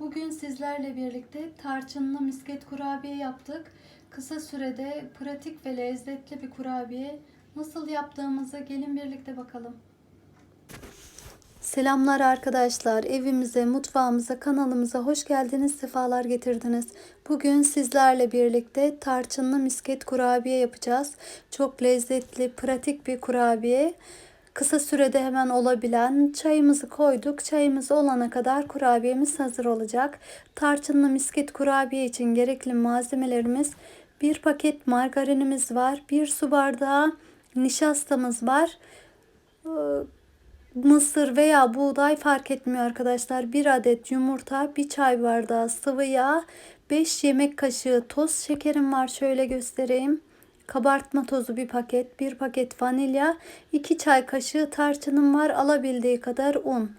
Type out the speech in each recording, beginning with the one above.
Bugün sizlerle birlikte tarçınlı misket kurabiye yaptık. Kısa sürede pratik ve lezzetli bir kurabiye. Nasıl yaptığımızı gelin birlikte bakalım. Selamlar arkadaşlar. Evimize, mutfağımıza, kanalımıza hoş geldiniz, sefalar getirdiniz. Bugün sizlerle birlikte tarçınlı misket kurabiye yapacağız. Çok lezzetli, pratik bir kurabiye. Kısa sürede hemen olabilen çayımızı koyduk. Çayımız olana kadar kurabiyemiz hazır olacak. Tarçınlı misket kurabiye için gerekli malzemelerimiz bir paket margarinimiz var. Bir su bardağı nişastamız var. Ee, Mısır veya buğday fark etmiyor arkadaşlar. Bir adet yumurta, bir çay bardağı sıvı yağ, 5 yemek kaşığı toz şekerim var. Şöyle göstereyim. Kabartma tozu bir paket, bir paket vanilya, 2 çay kaşığı tarçınım var. Alabildiği kadar un.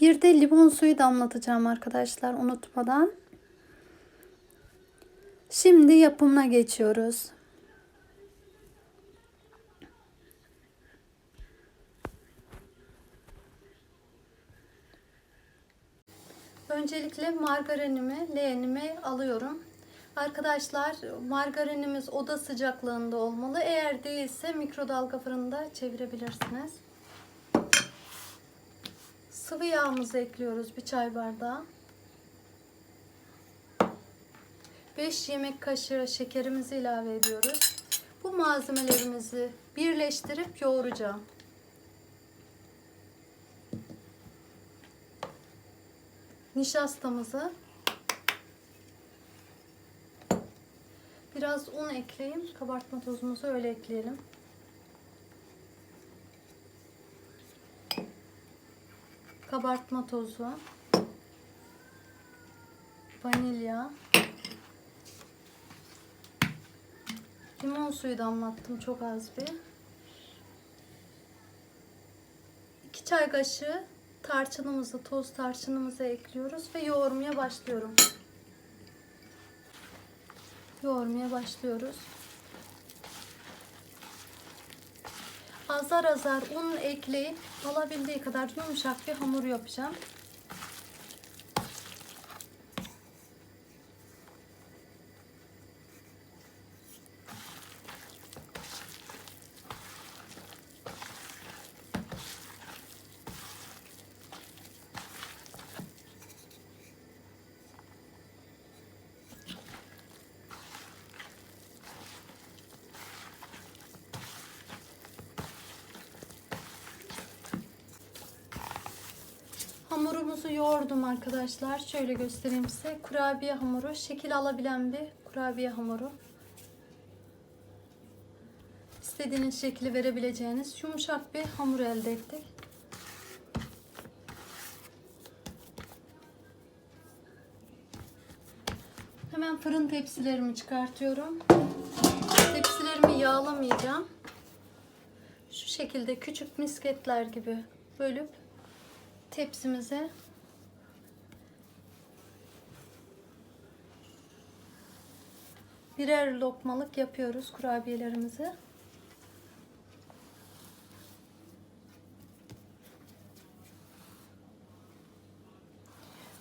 Bir de limon suyu damlatacağım arkadaşlar unutmadan. Şimdi yapımına geçiyoruz. Öncelikle margarinimi, leğenimi alıyorum. Arkadaşlar margarinimiz oda sıcaklığında olmalı. Eğer değilse mikrodalga fırında çevirebilirsiniz. Sıvı yağımızı ekliyoruz bir çay bardağı. 5 yemek kaşığı şekerimizi ilave ediyoruz. Bu malzemelerimizi birleştirip yoğuracağım. Nişastamızı biraz un ekleyeyim. Kabartma tozumuzu öyle ekleyelim. Kabartma tozu, vanilya, limon suyu damlattım çok az bir. 2 çay kaşığı tarçınımızı, toz tarçınımızı ekliyoruz ve yoğurmaya başlıyorum. Yoğurmaya başlıyoruz. Azar azar un ekleyip alabildiği kadar yumuşak bir hamur yapacağım. Hamurumuzu yoğurdum arkadaşlar. Şöyle göstereyim size. Kurabiye hamuru. Şekil alabilen bir kurabiye hamuru. İstediğiniz şekli verebileceğiniz yumuşak bir hamur elde ettik. Hemen fırın tepsilerimi çıkartıyorum. Tepsilerimi yağlamayacağım. Şu şekilde küçük misketler gibi bölüp tepsimize birer lokmalık yapıyoruz kurabiyelerimizi.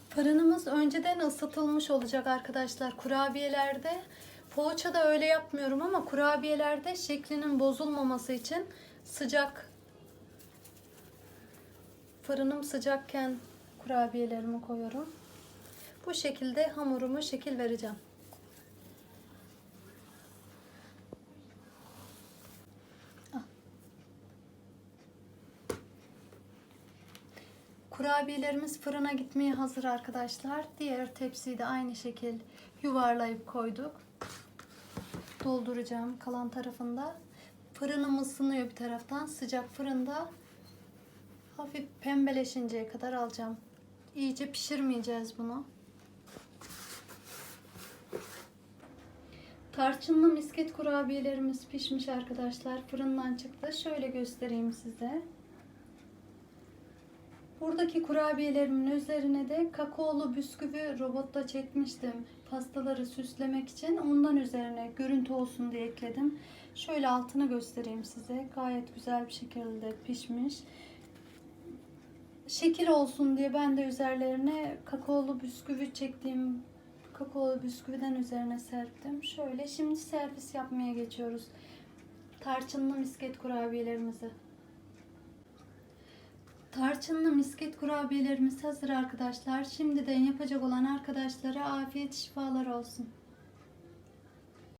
Fırınımız önceden ısıtılmış olacak arkadaşlar kurabiyelerde. Poğaça da öyle yapmıyorum ama kurabiyelerde şeklinin bozulmaması için sıcak Fırınım sıcakken kurabiyelerimi koyuyorum. Bu şekilde hamurumu şekil vereceğim. Kurabiyelerimiz fırına gitmeye hazır arkadaşlar. Diğer tepsiyi de aynı şekil yuvarlayıp koyduk. Dolduracağım kalan tarafında. Fırınım ısınıyor bir taraftan. Sıcak fırında hafif pembeleşinceye kadar alacağım. İyice pişirmeyeceğiz bunu. Tarçınlı misket kurabiyelerimiz pişmiş arkadaşlar. Fırından çıktı. Şöyle göstereyim size. Buradaki kurabiyelerimin üzerine de kakaolu bisküvi robotta çekmiştim. Pastaları süslemek için. Ondan üzerine görüntü olsun diye ekledim. Şöyle altını göstereyim size. Gayet güzel bir şekilde pişmiş. Şekil olsun diye ben de üzerlerine kakaolu bisküvi çektiğim kakaolu bisküviden üzerine serptim. Şöyle şimdi servis yapmaya geçiyoruz. Tarçınlı misket kurabiyelerimizi. Tarçınlı misket kurabiyelerimiz hazır arkadaşlar. Şimdiden yapacak olan arkadaşlara afiyet şifalar olsun.